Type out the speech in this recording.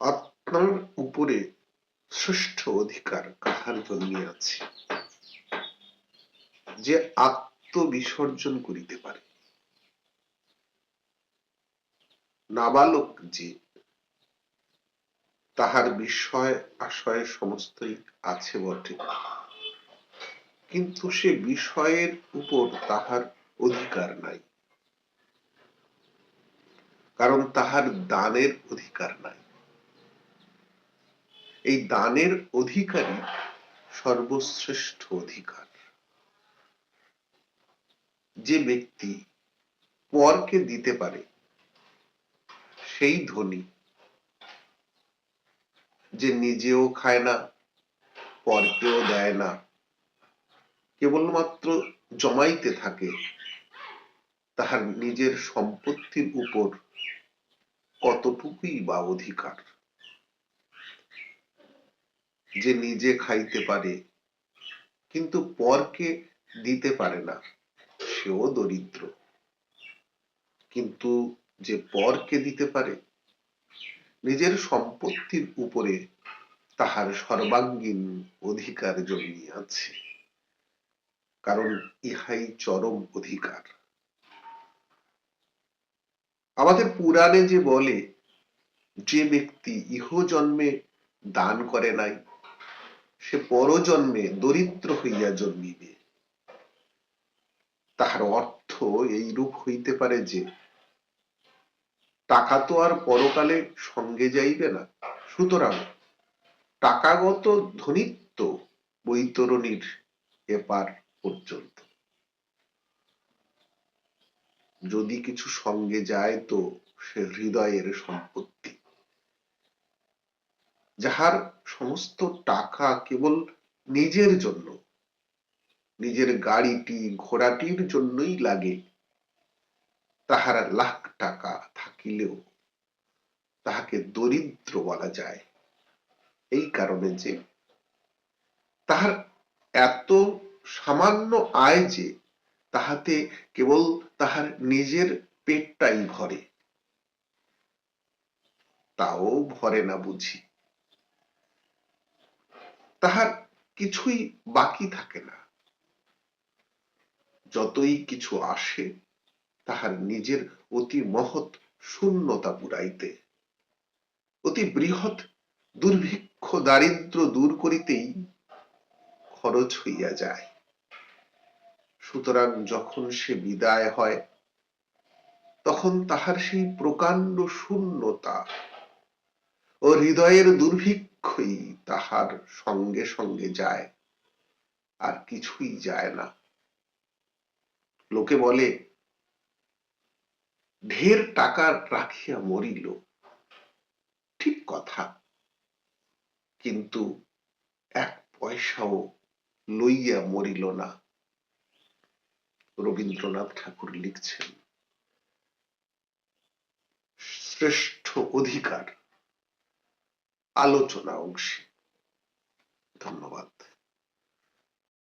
আপনার উপরে শ্রেষ্ঠ অধিকার কাহার জন্মিয়াছে যে আত্মবিসর্জন করিতে পারে। নাবালক যে, তাহার বিষয় আশয় সমস্তই আছে বটে। কিন্তু সে বিষয়ের উপর তাহার অধিকার নাই। কারণ তাহার দানের অধিকার নাই। এই দানের অধিকারী সর্বশ্রেষ্ঠ অধিকার। যে ব্যক্তি পরকে দিতে পারে, সেই ধনী। যে নিজেও খায় না, পরকেও দেয় না। কেবলমাত্র জমাইতে থাকে, তাহার নিজের সম্পত্তির উপর কতটুকুই বা অধিকার। যে নিজে খাইতে পারে। কিন্তু পরকে দিতে পারে না, সেও দরিদ্র। কিন্তু যে পরকে দিতে পারে, নিজের সম্পত্তির উপরে তাহার সর্বাঙ্গীন অধিকার জন্মিয়াছে কারণ ইহাই চরম অধিকার। আমাদের পুরাণে যে বলে, যে ব্যক্তি ইহ জন্মে দান করে নাই সে পরজন্মে দরিদ্র হইয়া জন্মিবে। তাহার অর্থ এই রূপ হইতে পারে যে, টাকা তো আর পরকালে সঙ্গে যাইবে না। সুতরাং টাকাগত ধনিত্ব বৈতরণীর এপার পর্যন্ত। যদি কিছু সঙ্গে যায় তো সে হৃদয়ের সম্পত্তি। যাহার সমস্ত টাকা কেবল নিজের জন্য। নিজের গাড়িটি, ঘোড়াটির জন্যই লাগে। তাহার লাখ টাকা থাকিলেও তাহাকে দরিদ্র বলা যায়। এই কারণে যে তাহার এত সামান্য আয় যে তাহাতে কেবল তাহার নিজের পেটটাই ভরে। তাও ভরে না বুঝি। তাহার কিছুই বাকি থাকে না। যতই কিছু আসে, তাহার নিজের অতি মহৎ শূন্যতা পুরাইতে, অতি বৃহৎ দুর্ভিক্ষ দারিদ্র দূর করিতেই খরচ হইয়া যায়। সুতরাং যখন সে বিদায় হয়, তখন তাহার সেই প্রকাণ্ড শূন্যতা ও হৃদয়ের দুর্ভিক্ষই তাহার সঙ্গে সঙ্গে যায়, আর কিছুই যায় না। লোকে বলে, ঢের টাকা রাখিয়া মরিল। ঠিক কথা। কিন্তু এক পয়সাও লইয়া মরিল না। রবীন্দ্রনাথ ঠাকুর লিখছেন, শ্রেষ্ঠ অধিকার আলোচনা অংশে। ধন্যবাদ।